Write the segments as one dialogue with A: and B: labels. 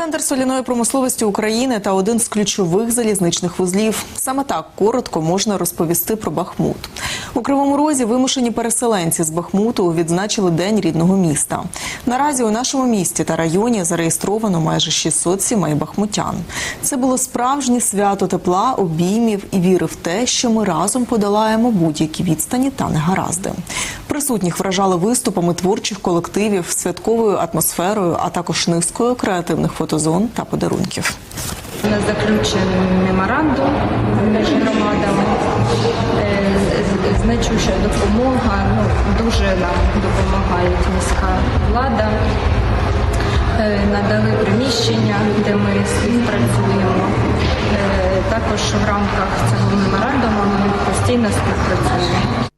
A: Центр соляної промисловості України та один з ключових залізничних вузлів. Саме так коротко можна розповісти про Бахмут. У Кривому Розі вимушені переселенці з Бахмуту відзначили День рідного міста. Наразі у нашому місті та районі зареєстровано майже 600 сімей бахмутян. Це було справжнє свято тепла, обіймів і віри в те, що ми разом подолаємо будь-які відстані та негаразди. Присутніх вражали виступами творчих колективів, святковою атмосферою, а також низкою креативних фотозон та подарунків.
B: У нас заключений меморандум між громадами. Е, Значуща допомога. Ну, дуже нам допомагає міська влада. Е, Надали приміщення, де ми співпрацюємо. Е, Також в рамках цього меморандуму ми постійно співпрацюємо.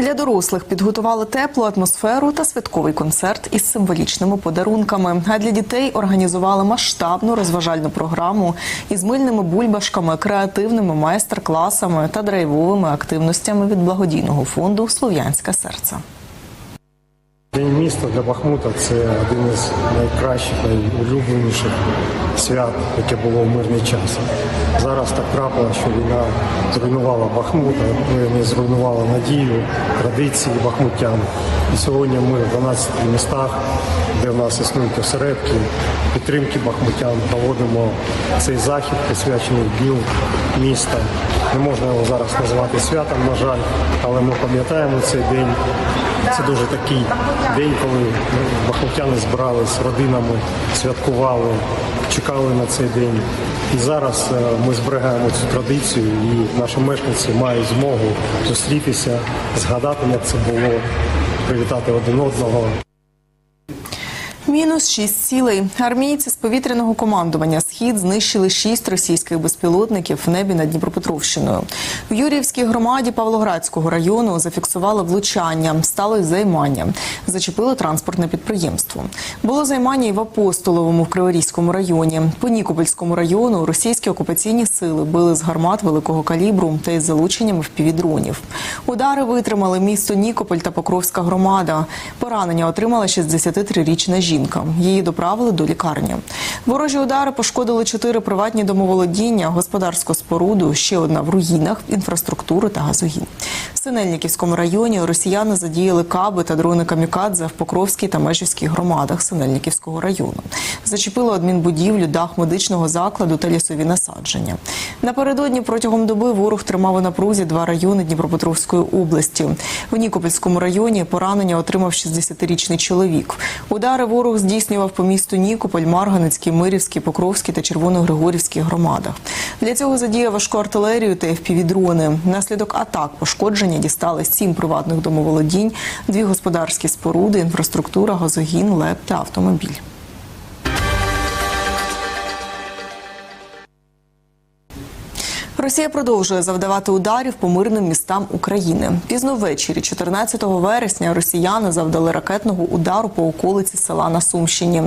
A: Для дорослих підготували теплу атмосферу та святковий концерт із символічними подарунками. А для дітей організували масштабну розважальну програму із мильними бульбашками, креативними майстер-класами та драйвовими активностями від благодійного фонду Слов'янське серце.
C: День міста для Бахмута це один із найкращих, найулюбленіших свят, яке було в мирний час. Зараз так трапилося, що війна зруйнувала Бахмут, а не зруйнувала надію, традиції бахмутян. І сьогодні ми в 12 містах, де в нас існують осередки, підтримки бахмутян, проводимо цей захід, присвячений дню міста. Не можна його зараз назвати святом, на жаль, але ми пам'ятаємо цей день. Це дуже такий день, коли ну, бахмутяни збирались з родинами, святкували, чекали на цей день. І зараз е, ми зберігаємо цю традицію, і наші мешканці мають змогу зустрітися, згадати, як це було, привітати один одного.
A: Мінус шість цілей. Армійці з повітряного командування Схід знищили шість російських безпілотників в небі над Дніпропетровщиною. В Юріївській громаді Павлоградського району зафіксували влучання, сталося займання, зачепило транспортне підприємство. Було займання і в Апостоловому в Криворізькому районі. По Нікопольському району російські окупаційні сили били з гармат великого калібру та із залученням впівдронів. Удари витримали місто Нікополь та Покровська громада. Поранення отримала 63-річна жінка. Її доправили до лікарні. Ворожі удари пошкодили чотири приватні домоволодіння, господарську споруду, ще одна в руїнах, інфраструктуру та газогін. В Синельниківському районі росіяни задіяли каби та дрони камікадзе в Покровській та Межівській громадах Синельниківського району. Зачепило адмінбудівлю, дах медичного закладу та лісові насадження. Напередодні протягом доби ворог тримав у напрузі два райони Дніпропетровської області. В Нікопольському районі поранення отримав 60-річний чоловік. Удари ворог здійснював по місту Нікополь, Марганецький, Мирівський, Покровський та Червоногригорівський громадах. Для цього задіяв важку артилерію та FPV-дрони. Наслідок атак пошкодження дістали сім приватних домоволодінь, дві господарські споруди, інфраструктура, газогін, леп та автомобіль. Росія продовжує завдавати ударів по мирним містам України. Пізно ввечері, 14 вересня, росіяни завдали ракетного удару по околиці села на Сумщині.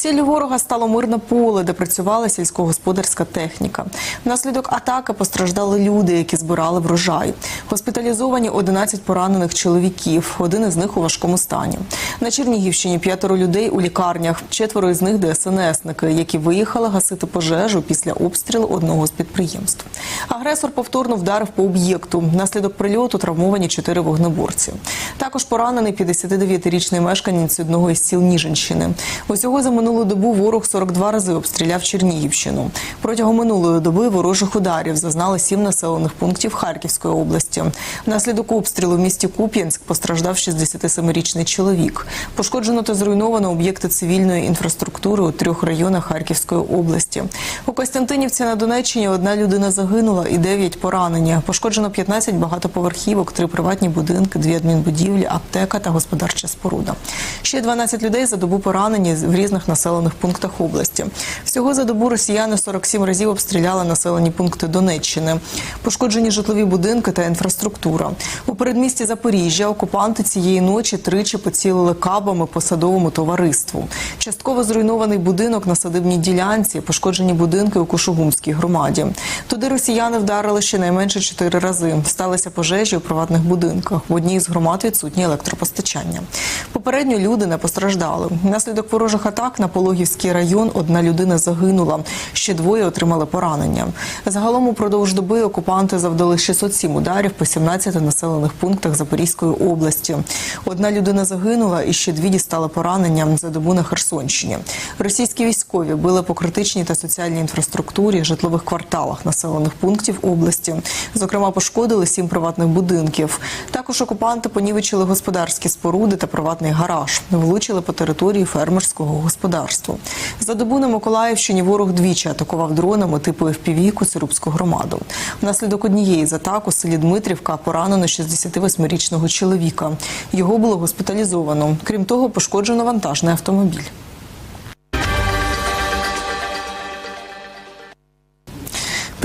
A: Ціллю ворога стало мирне поле, де працювала сільськогосподарська техніка. Внаслідок атаки постраждали люди, які збирали врожай. Госпіталізовані 11 поранених чоловіків. Один із них у важкому стані. На Чернігівщині п'ятеро людей у лікарнях. Четверо із них ДСНСники, які виїхали гасити пожежу після обстрілу одного з підприємств. Агресор повторно вдарив по об'єкту. Внаслідок прильоту травмовані чотири вогнеборці. Також поранений 59-річний мешканець одного із сіл Ніжинщини. Усього за минулу добу ворог 42 рази обстріляв Чернігівщину. Протягом минулої доби ворожих ударів зазнали сім населених пунктів Харківської області. Внаслідок обстрілу в місті Куп'янськ постраждав 67-річний чоловік. Пошкоджено та зруйновано об'єкти цивільної інфраструктури у трьох районах Харківської області. У Костянтинівці на Донеччині одна людина загинула. і 9 поранені. Пошкоджено 15 багатоповерхівок, 3 приватні будинки, 2 адмінбудівлі, аптека та господарча споруда. Ще 12 людей за добу поранені в різних населених пунктах області. Всього за добу росіяни 47 разів обстріляли населені пункти Донеччини. Пошкоджені житлові будинки та інфраструктура. У передмісті Запоріжжя окупанти цієї ночі тричі поцілили кабами по садовому товариству. Частково зруйнований будинок на садибній ділянці, пошкоджені будинки у Кушугумській громаді. Туди росіяни вдарили щонайменше чотири рази. Сталися пожежі у приватних будинках. В одній з громад відсутнє електропостачання. Попередньо люди не постраждали. Внаслідок ворожих атак на Пологівський район одна людина загинула. Ще двоє отримали поранення. Загалом упродовж доби окупанти завдали 607 ударів по 17 населених пунктах Запорізької області. Одна людина загинула і ще дві дістали поранення за добу на Херсонщині. Російські військові били по критичній та соціальній інфраструктурі, житлових кварталах населених пунктів області. Зокрема, пошкодили сім приватних будинків. Також окупанти понівечили господарські споруди та приватний гараж. Влучили по території фермерського господарства. За добу на Миколаївщині ворог двічі атакував дронами типу FPV Коцерубську громаду. Внаслідок однієї з атак у селі Дмитрівка поранено 68-річного чоловіка. Його було госпіталізовано. Крім того, пошкоджено вантажний автомобіль.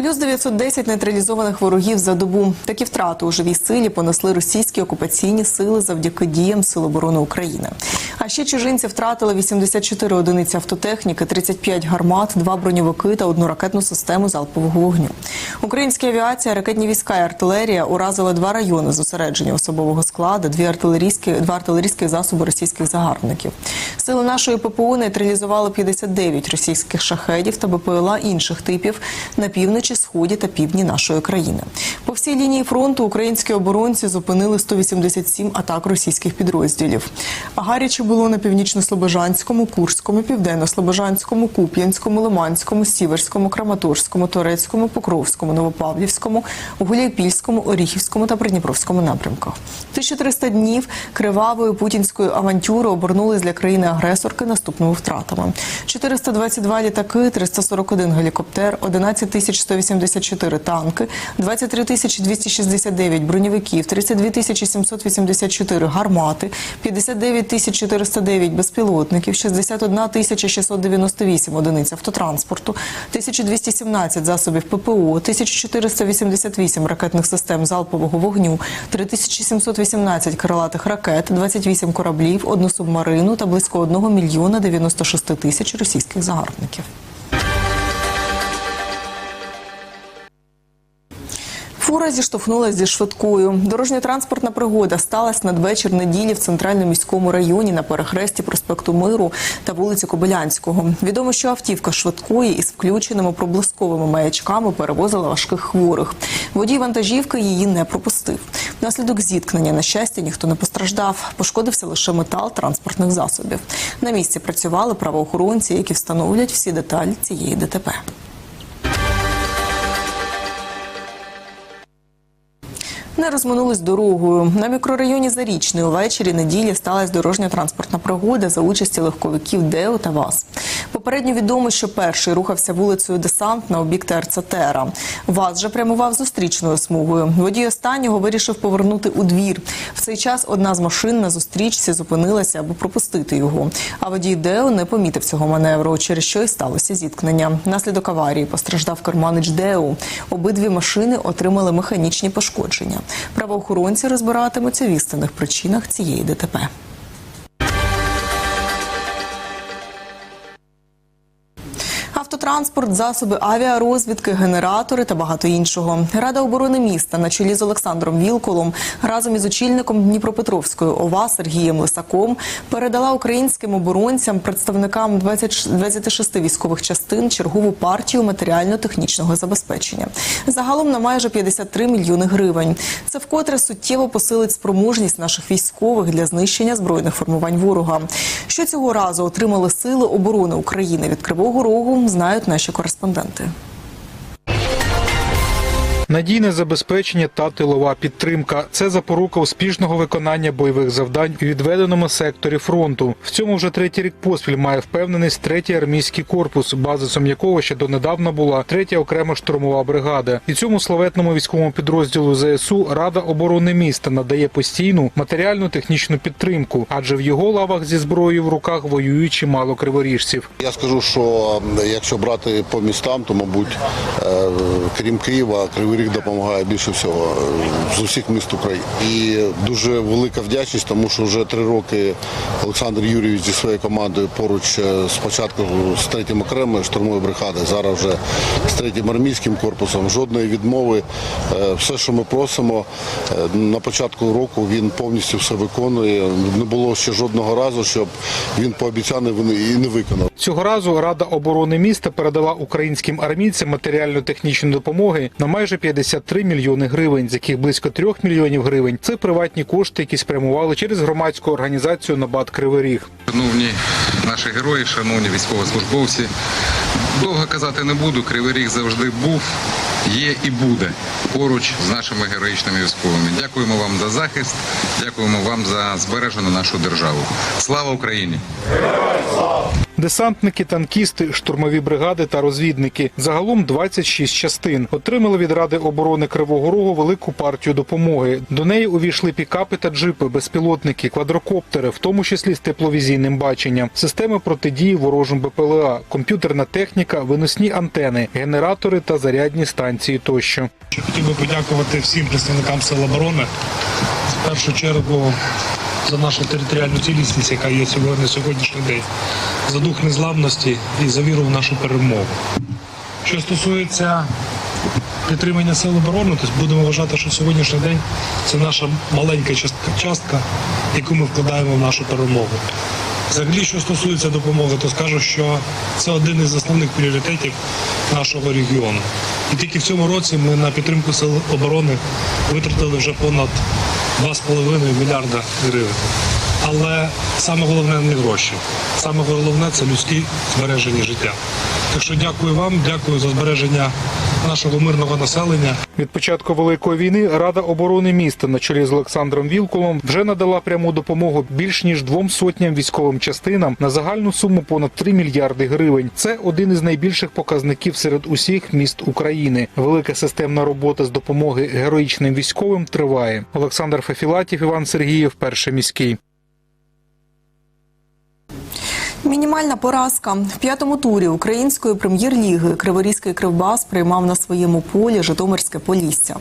A: Плюс 910 нейтралізованих ворогів за добу. Такі втрати у живій силі понесли російські окупаційні сили завдяки діям Сил оборони України. А ще чужинці втратили 84 одиниці автотехніки, 35 гармат, два броньовики та одну ракетну систему залпового вогню. Українська авіація, ракетні війська і артилерія уразили два райони зосередження особового складу, дві артилерійські, два артилерійські засоби російських загарбників. Сили нашої ППО нейтралізували 59 російських шахедів та БПЛА інших типів на півночі, сході та півдні нашої країни. По всій лінії фронту українські оборонці зупинили 187 атак російських підрозділів. А гаряче було на північно-слобожанському, Курському, південно-слобожанському, Куп'янському, Лиманському, Сіверському, Краматорському, Торецькому, Покровському, Новопавлівському, Гуляйпільському, Оріхівському та Придніпровському напрямках. 1300 днів кривавої путінської авантюри обернулись для країни-агресорки наступними втратами: 422 літаки, 341 гелікоптер, 11 184 танки, 23 269 броньовиків, 32 784 гармати, 59 409 безпілотників, 61 698 одиниць автотранспорту, 1217 засобів ППО, 1488 ракетних систем залпового вогню, 3718 крилатих ракет, 28 кораблів, одну субмарину та близько 1 мільйона 96 тисяч російських загарбників. Фура зіштовхнулася зі швидкою. Дорожньо-транспортна пригода сталася надвечір неділі в центральному міському районі на перехресті проспекту Миру та вулиці Кобилянського. Відомо, що автівка швидкої із включеними проблисковими маячками перевозила важких хворих. Водій вантажівки її не пропустив. Внаслідок зіткнення, на щастя, ніхто не постраждав. Пошкодився лише метал транспортних засобів. На місці працювали правоохоронці, які встановлять всі деталі цієї ДТП. Не розминулись дорогою. На мікрорайоні Зарічний увечері неділі сталася дорожньо-транспортна пригода за участі легковиків ДЕО та ВАЗ. Попередньо відомо, що перший рухався вулицею Десантна у бік ТРЦ Тера. ВАЗ же прямував зустрічною смугою. Водій останнього вирішив повернути у двір. В цей час одна з машин на зустрічці зупинилася, аби пропустити його. А водій ДЕО не помітив цього маневру, через що й сталося зіткнення. Внаслідок аварії постраждав керманич ДЕО. Обидві машини отримали механічні пошкодження. Правоохоронці розбиратимуться в істинних причинах цієї ДТП. Автотранспорт, засоби авіарозвідки, генератори та багато іншого. Рада оборони міста на чолі з Олександром Вілколом разом із очільником Дніпропетровської ОВА Сергієм Лисаком передала українським оборонцям, представникам 26 військових частин чергову партію матеріально-технічного забезпечення. Загалом на майже 53 мільйони гривень. Це вкотре суттєво посилить спроможність наших військових для знищення збройних формувань ворога. Що цього разу отримали сили оборони України від Кривого Рогу, знають наші кореспонденти.
D: Надійне забезпечення та тилова підтримка це запорука успішного виконання бойових завдань у відведеному секторі фронту. В цьому вже третій рік поспіль має впевненість третій армійський корпус, базисом якого ще донедавна була третя окрема штурмова бригада. І цьому славетному військовому підрозділу ЗСУ Рада оборони міста надає постійну матеріальну технічну підтримку, адже в його лавах зі зброєю в руках воюють чимало криворіжців.
E: Я скажу, що якщо брати по містам, то мабуть, е, крім Києва, Кривий Ріг допомагає більше всього е, з усіх міст України. І дуже велика вдячність, тому що вже три роки Олександр Юрійович зі своєю командою поруч е, спочатку з третім окремою штурмовою бригадою, зараз вже з третім армійським корпусом. Жодної відмови. Е, Все, що ми просимо, на початку року він повністю все виконує. Не було ще жодного разу, щоб він пообіцяв і не виконав.
D: Цього разу Рада оборони міста передала українським армійцям матеріально-технічної допомоги на майже 53 мільйони гривень, з яких близько 3 мільйонів гривень це приватні кошти, які спрямували через громадську організацію Набат Кривий Ріг.
F: Шановні наші герої, шановні військовослужбовці, довго казати не буду. Кривий ріг завжди був, є і буде поруч з нашими героїчними військовими. Дякуємо вам за захист, дякуємо вам за збережену нашу державу. Слава Україні!
D: Десантники, танкісти, штурмові бригади та розвідники загалом 26 частин отримали від Ради оборони Кривого Рогу велику партію допомоги. До неї увійшли пікапи та джипи, безпілотники, квадрокоптери, в тому числі з тепловізійним баченням, системи протидії ворожим БПЛА, комп'ютерна техніка, виносні антени, генератори та зарядні станції тощо.
G: Хотів би подякувати всім представникам Сил оборони в першу чергу за нашу територіальну цілісність, яка є сьогодні на сьогоднішній день, за дух незламності і за віру в нашу перемогу. Що стосується підтримання сил оборони, то будемо вважати, що сьогоднішній день це наша маленька частка, яку ми вкладаємо в нашу перемогу. Взагалі, що стосується допомоги, то скажу, що це один із основних пріоритетів нашого регіону. І тільки в цьому році ми на підтримку сил оборони витратили вже понад 2,5 мільярда гривень. Але саме головне не гроші. Саме головне це людські збереження життя. Так що дякую вам, дякую за збереження нашого мирного населення.
D: Від початку великої війни Рада оборони міста на чолі з Олександром Вілкулом вже надала пряму допомогу більш ніж двом сотням військовим частинам на загальну суму понад 3 мільярди гривень. Це один із найбільших показників серед усіх міст України. Велика системна робота з допомоги героїчним військовим триває. Олександр Фефілатів, Іван Сергієв, перший міський.
A: Мінімальна поразка в п'ятому турі української прем'єр-ліги Криворізький кривбас приймав на своєму полі Житомирське Полісся.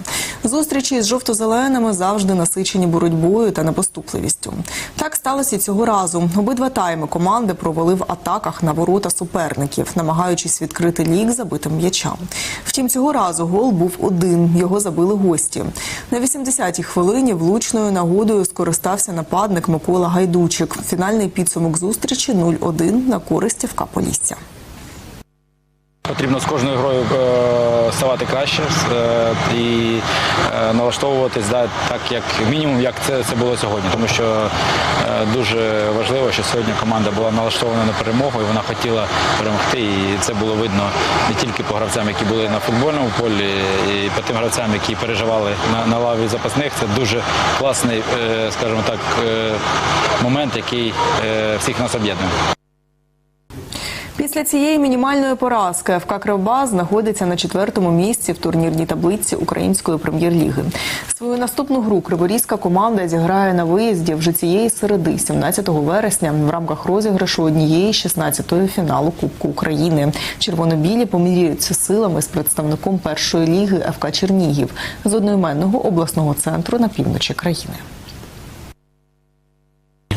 A: Зустрічі з жовто-зеленими завжди насичені боротьбою та непоступливістю. Так сталося цього разу. Обидва тайми команди провели в атаках на ворота суперників, намагаючись відкрити лік забитим м'ячам. Втім, цього разу гол був один. Його забили гості. На 80-й хвилині влучною нагодою скористався нападник Микола Гайдучик. Фінальний підсумок зустрічі 0-1 на користь ФК Полісся.
H: Потрібно з кожною грою е, ставати краще е, і е, налаштовуватись да, так, як мінімум, як це, це було сьогодні. Тому що дуже важливо, що сьогодні команда була налаштована на перемогу і вона хотіла перемогти. І це було видно не тільки по гравцям, які були на футбольному полі, і по тим гравцям, які переживали на, на лаві запасних. Це дуже класний, скажімо так, момент, який всіх нас об'єднує.
A: Після цієї мінімальної поразки ФК Кривбас знаходиться на четвертому місці в турнірній таблиці української прем'єр-ліги. Свою наступну гру криворізька команда зіграє на виїзді вже цієї середи, 17 вересня, в рамках розіграшу однієї з 16-ї фіналу Кубку України. Червоно-білі поміряються силами з представником першої ліги ФК Чернігів з одноіменного обласного центру на півночі країни.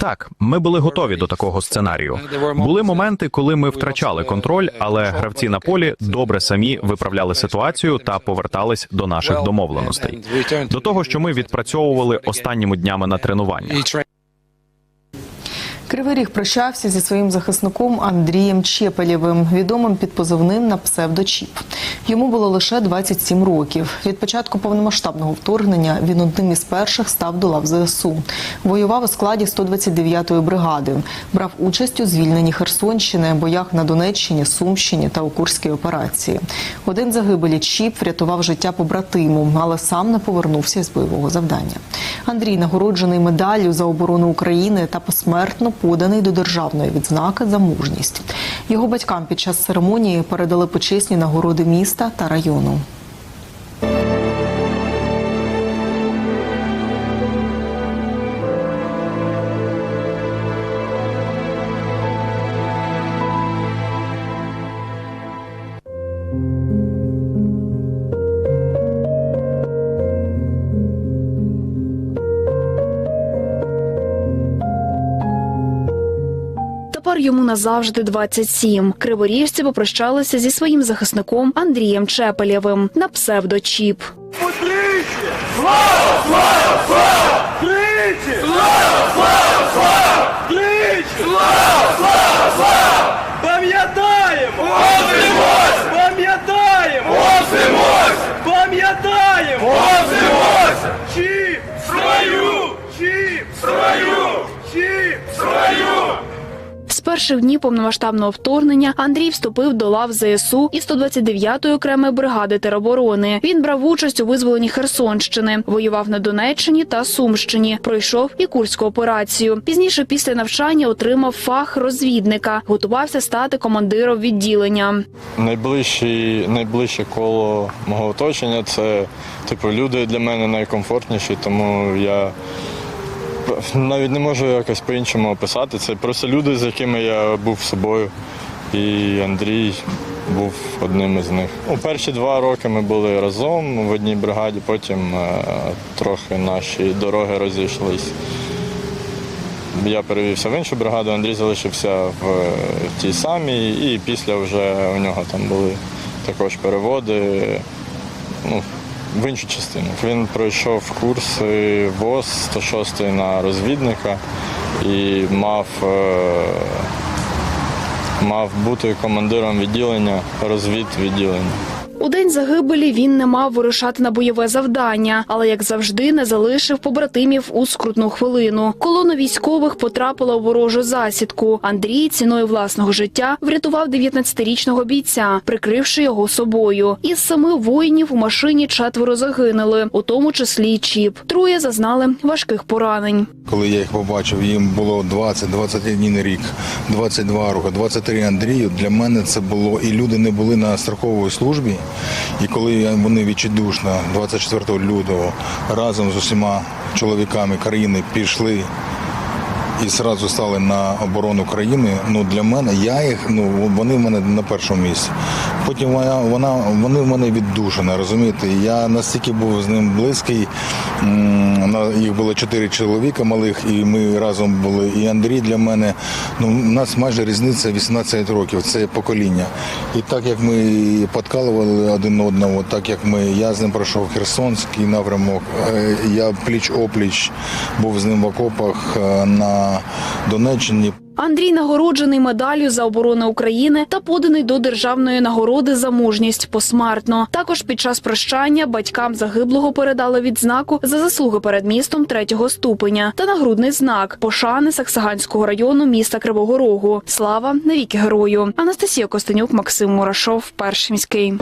I: Так, ми були готові до такого сценарію. Були моменти, коли ми втрачали контроль, але гравці на полі добре самі виправляли ситуацію та повертались до наших домовленостей. До того, що ми відпрацьовували останніми днями на тренуваннях.
A: Кривий Ріг прощався зі своїм захисником Андрієм Чепелєвим, відомим під позивним на псевдочіп. Йому було лише 27 років. Від початку повномасштабного вторгнення він одним із перших став до лав ЗСУ. Воював у складі 129-ї бригади, брав участь у звільненні Херсонщини, боях на Донеччині, Сумщині та у Курській операції. Один загибелі Чіп врятував життя побратиму, але сам не повернувся з бойового завдання. Андрій нагороджений медаллю за оборону України та посмертно поданий до державної відзнаки за мужність. Його батькам під час церемонії передали почесні нагороди міста та району.
J: Тепер йому назавжди 27. Криворіжці попрощалися зі своїм захисником Андрієм Чепелєвим на псевдочіп.
K: Пам'ятаємо! Пам'ятаємо! Пам'ятаємо! Чіп свою! Чіп свою! Чіп свою!
J: З перших днів повномасштабного вторгнення Андрій вступив до лав ЗСУ і 129-ї окремої бригади тероборони. Він брав участь у визволенні Херсонщини, воював на Донеччині та Сумщині. Пройшов і курську операцію. Пізніше, після навчання, отримав фах розвідника, готувався стати командиром відділення.
L: Найближчі, найближче коло мого оточення це типу люди для мене найкомфортніші, тому я навіть не можу якось по-іншому описати. Це просто люди, з якими я був собою. І Андрій був одним із них. У перші два роки ми були разом в одній бригаді, потім е, трохи наші дороги розійшлись. Я перевівся в іншу бригаду, Андрій залишився в, в тій самій, і після вже у нього там були також переводи ну, в іншу частину. Він пройшов курси ВОЗ 106 на розвідника і мав, е, мав бути командиром відділення, розвідвідділення.
J: У день загибелі він не мав вирушати на бойове завдання, але як завжди не залишив побратимів у скрутну хвилину. Колона військових потрапила у ворожу засідку. Андрій ціною власного життя врятував 19-річного бійця, прикривши його собою. Із семи воїнів у машині четверо загинули, у тому числі й чіп. Троє зазнали важких поранень.
M: Коли я їх побачив, їм було 20-21 рік, 22 роки, 23 Андрію. Для мене це було і люди не були на страховій службі. І коли вони відчайдушно 24 лютого разом з усіма чоловіками країни пішли і одразу стали на оборону країни. Ну для мене я їх, ну вони в мене на першому місці. Потім вона, вона вони в мене віддушена, розумієте? Я настільки був з ним близький. на- Їх було чотири чоловіка малих, і ми разом були. І Андрій для мене, ну у нас майже різниця 18 років. Це покоління. І так як ми подкалували один одного, так як ми, я з ним пройшов Херсонський напрямок, е, я пліч опліч був з ним в окопах е, Донеччині.
J: Андрій нагороджений медаллю за оборону України та поданий до державної нагороди за мужність посмертно. Також під час прощання батькам загиблого передали відзнаку за заслуги перед містом третього ступеня та нагрудний знак пошани Саксаганського району міста Кривого Рогу. Слава навіки герою. Анастасія Костенюк, Максим Мурашов, перший міський.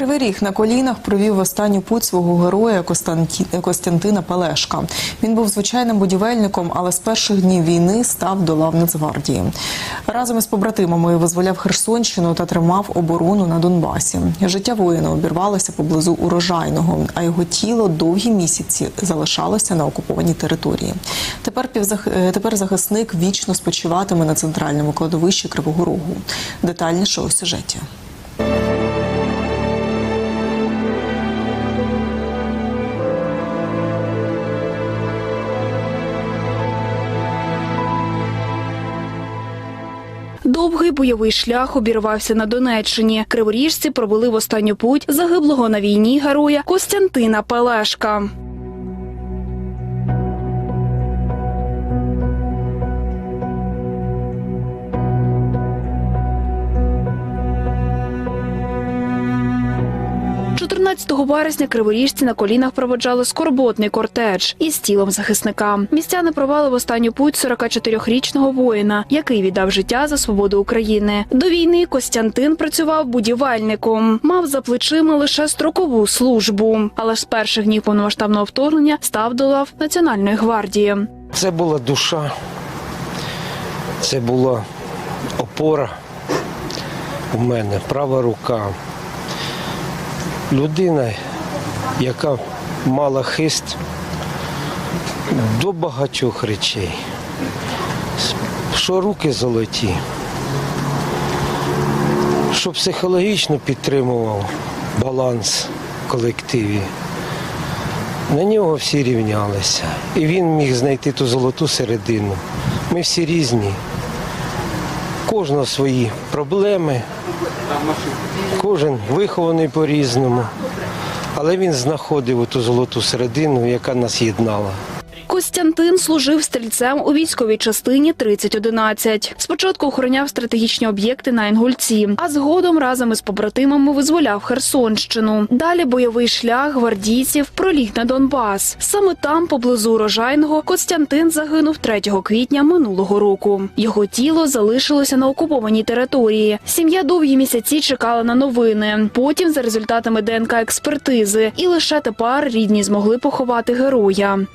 A: Кривий Ріг на колінах провів останню путь свого героя Костянтина Пелешка. Він був звичайним будівельником, але з перших днів війни став до лав Нацгвардії. Разом із побратимами визволяв Херсонщину та тримав оборону на Донбасі. Життя воїна обірвалося поблизу урожайного, а його тіло довгі місяці залишалося на окупованій території. Тепер півзах... е, тепер захисник вічно спочиватиме на центральному кладовищі Кривого Рогу. Детальніше у сюжеті.
J: Довгий бойовий шлях обірвався на Донеччині. Криворіжці провели в останню путь загиблого на війні героя Костянтина Пелешка. – 14 вересня криворіжці на колінах проводжали скорботний кортеж із тілом захисника. Містяни провели в останню путь 44-річного воїна, який віддав життя за свободу України. До війни Костянтин працював будівельником, мав за плечима лише строкову службу, але з перших днів повномасштабного вторгнення став до лав Національної гвардії.
C: Це була душа, це була опора у мене, права рука. Людина, яка мала хист до багатьох речей, що руки золоті, що психологічно підтримував баланс в колективі. На нього всі рівнялися. І він міг знайти ту золоту середину. Ми всі різні. Кожного свої проблеми, кожен вихований по-різному. Але він знаходив ту золоту середину, яка нас єднала.
J: Костянтин служив стрільцем у військовій частині 3011. Спочатку охороняв стратегічні об'єкти на Інгульці, а згодом разом із побратимами визволяв Херсонщину. Далі бойовий шлях гвардійців проліг на Донбас. Саме там, поблизу урожайного, Костянтин загинув 3 квітня минулого року. Його тіло залишилося на окупованій території. Сім'я довгі місяці чекала на новини. Потім, за результатами ДНК експертизи, і лише тепер рідні змогли поховати героя.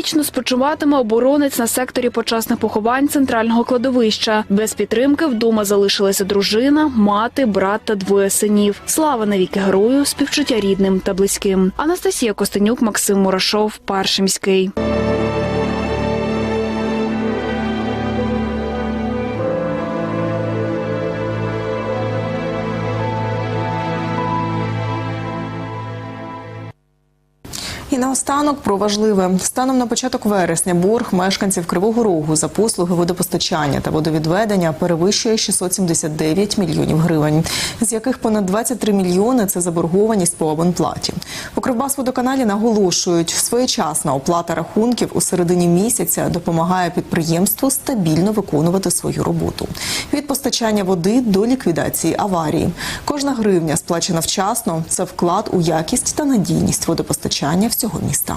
J: Вічно спочиватиме оборонець на секторі почесних поховань центрального кладовища. Без підтримки вдома залишилася дружина, мати, брат та двоє синів. Слава навіки герою, співчуття рідним та близьким. Анастасія Костенюк, Максим Мурашов, Перший
A: наостанок про важливе станом на початок вересня борг мешканців Кривого Рогу за послуги водопостачання та водовідведення перевищує 679 мільйонів гривень, з яких понад 23 мільйони це заборгованість по абонплаті. У Кривбасводоканалі наголошують, своєчасна оплата рахунків у середині місяця допомагає підприємству стабільно виконувати свою роботу від постачання води до ліквідації аварії. Кожна гривня, сплачена вчасно, це вклад у якість та надійність водопостачання всього міста.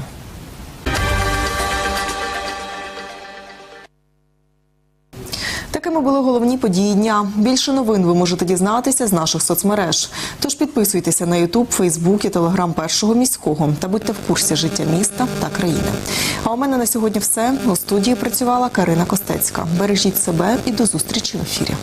A: Такими були головні події дня. Більше новин ви можете дізнатися з наших соцмереж. Тож підписуйтеся на Ютуб, Фейсбук і Телеграм першого міського та будьте в курсі життя міста та країни. А у мене на сьогодні все. У студії працювала Карина Костецька. Бережіть себе і до зустрічі в ефірі.